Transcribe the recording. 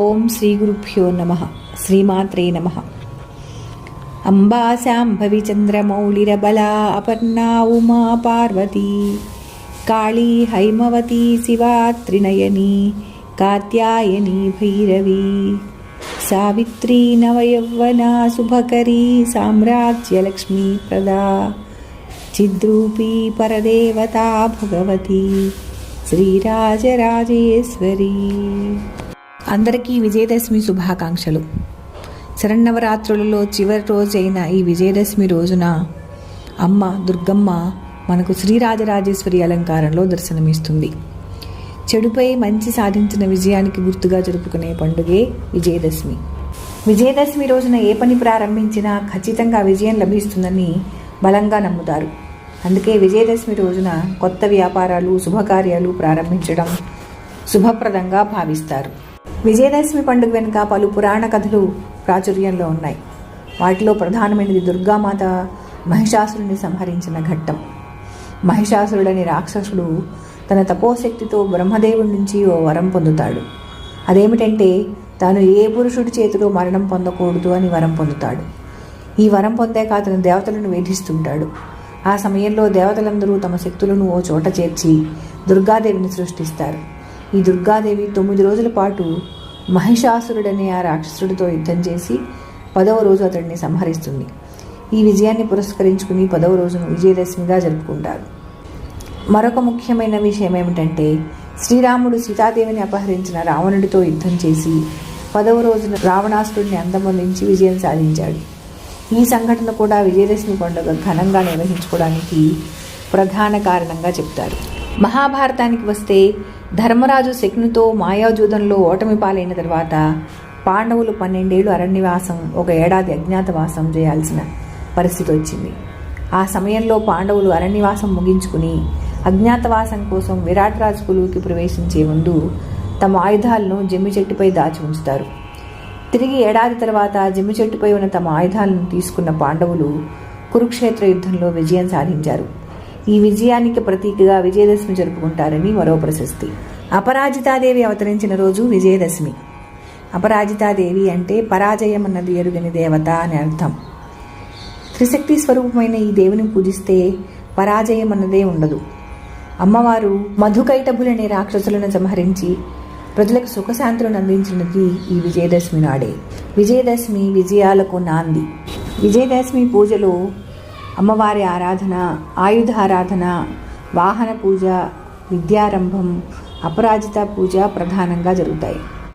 ఓం శ్రీ గురుభ్యో నమ. శ్రీమాత్రే నమ. అంబాశాంభవి చంద్రమౌళిరబలా అపర్ణా ఉమా పార్వతీ. కాళీ హైమవతి శివా త్రినయని కాత్యాయని భైరవీ. సావిత్రీ నవయౌవనా శుభకరీ సామ్రాజ్యలక్ష్మీ ప్రదా. చిద్రూపీ పరదేవతా భగవతి. శ్రీరాజరాజేశ్వరీ. అందరికీ విజయదశమి శుభాకాంక్షలు. శరణవరాత్రులలో చివరి రోజైన ఈ విజయదశమి రోజున అమ్మ దుర్గమ్మ మనకు శ్రీరాజరాజేశ్వరి అలంకారంలో దర్శనమిస్తుంది. చెడుపై మంచి సాధించిన విజయానికి గుర్తుగా జరుపుకునే పండుగే విజయదశమి. విజయదశమి రోజున ఏ పని ప్రారంభించినా ఖచ్చితంగా విజయం లభిస్తుందని బలంగా నమ్ముతారు. అందుకే విజయదశమి రోజున కొత్త వ్యాపారాలు శుభకార్యాలు ప్రారంభించడం శుభప్రదంగా భావిస్తారు. విజయదశమి పండుగ వెనుక పలు పురాణ కథలు ప్రాచుర్యంలో ఉన్నాయి. వాటిలో ప్రధానమైనది దుర్గామాత మహిషాసురుని సంహరించిన ఘట్టం. మహిషాసురుడని రాక్షసుడు తన తపోశక్తితో బ్రహ్మదేవుడి నుంచి ఓ వరం పొందుతాడు. అదేమిటంటే తాను ఏ పురుషుడి చేతిలో మరణం పొందకూడదు అని వరం పొందుతాడు. ఈ వరం పొందాక అతను దేవతలను వేధిస్తుంటాడు. ఆ సమయంలో దేవతలందరూ తమ శక్తులను ఓ చోట చేర్చి దుర్గాదేవిని సృష్టిస్తారు. ఈ దుర్గాదేవి తొమ్మిది రోజుల పాటు మహిషాసురుడనే ఆ రాక్షసుడితో యుద్ధం చేసి పదవ రోజు అతడిని సంహరిస్తుంది. ఈ విజయాన్ని పురస్కరించుకుని పదవ రోజును విజయదశమిగా జరుపుకుంటారు. మరొక ముఖ్యమైన విషయం ఏమిటంటే శ్రీరాముడు సీతాదేవిని అపహరించిన రావణుడితో యుద్ధం చేసి పదవ రోజున రావణాసురుడిని అందమొందించి విజయం సాధించాడు. ఈ సంఘటన కూడా విజయదశమి పండుగ ఘనంగా నిర్వహించుకోవడానికి ప్రధాన కారణంగా చెప్తారు. మహాభారతానికి వస్తే ధర్మరాజు శకునితో మాయాజూదంలో ఓటమి పాలైన తర్వాత పాండవులు పన్నెండేళ్ళు అరణ్యవాసం ఒక ఏడాది అజ్ఞాతవాసం చేయాల్సిన పరిస్థితి వచ్చింది. ఆ సమయంలో పాండవులు అరణ్యవాసం ముగించుకుని అజ్ఞాతవాసం కోసం విరాట్ రాజు కొలువుకి ప్రవేశించే ముందు తమ ఆయుధాలను జమ్మి చెట్టుపై దాచి ఉంచుతారు. తిరిగి ఏడాది తర్వాత జమ్మి చెట్టుపై ఉన్న తమ ఆయుధాలను తీసుకున్న పాండవులు కురుక్షేత్ర యుద్ధంలో విజయం సాధించారు. ఈ విజయానికి ప్రతీకగా విజయదశమి జరుపుకుంటారని మరో ప్రశస్తి. అపరాజితాదేవి అవతరించిన రోజు విజయదశమి. అపరాజితాదేవి అంటే పరాజయం అన్నది ఎరుగని దేవత అని అర్థం. త్రిశక్తి స్వరూపమైన ఈ దేవిని పూజిస్తే పరాజయం అన్నదే ఉండదు. అమ్మవారు మధుకైటభులనే రాక్షసులను సంహరించి ప్రజలకు సుఖశాంతులను అందించినది ఈ విజయదశమి నాడే. విజయదశమి విజయాలకు నాంది. విజయదశమి పూజలో అమ్మవారి ఆరాధన ఆయుధారాధన వాహన పూజ విద్యారంభం అపరాజిత పూజ ప్రధానంగా జరుగుతాయి.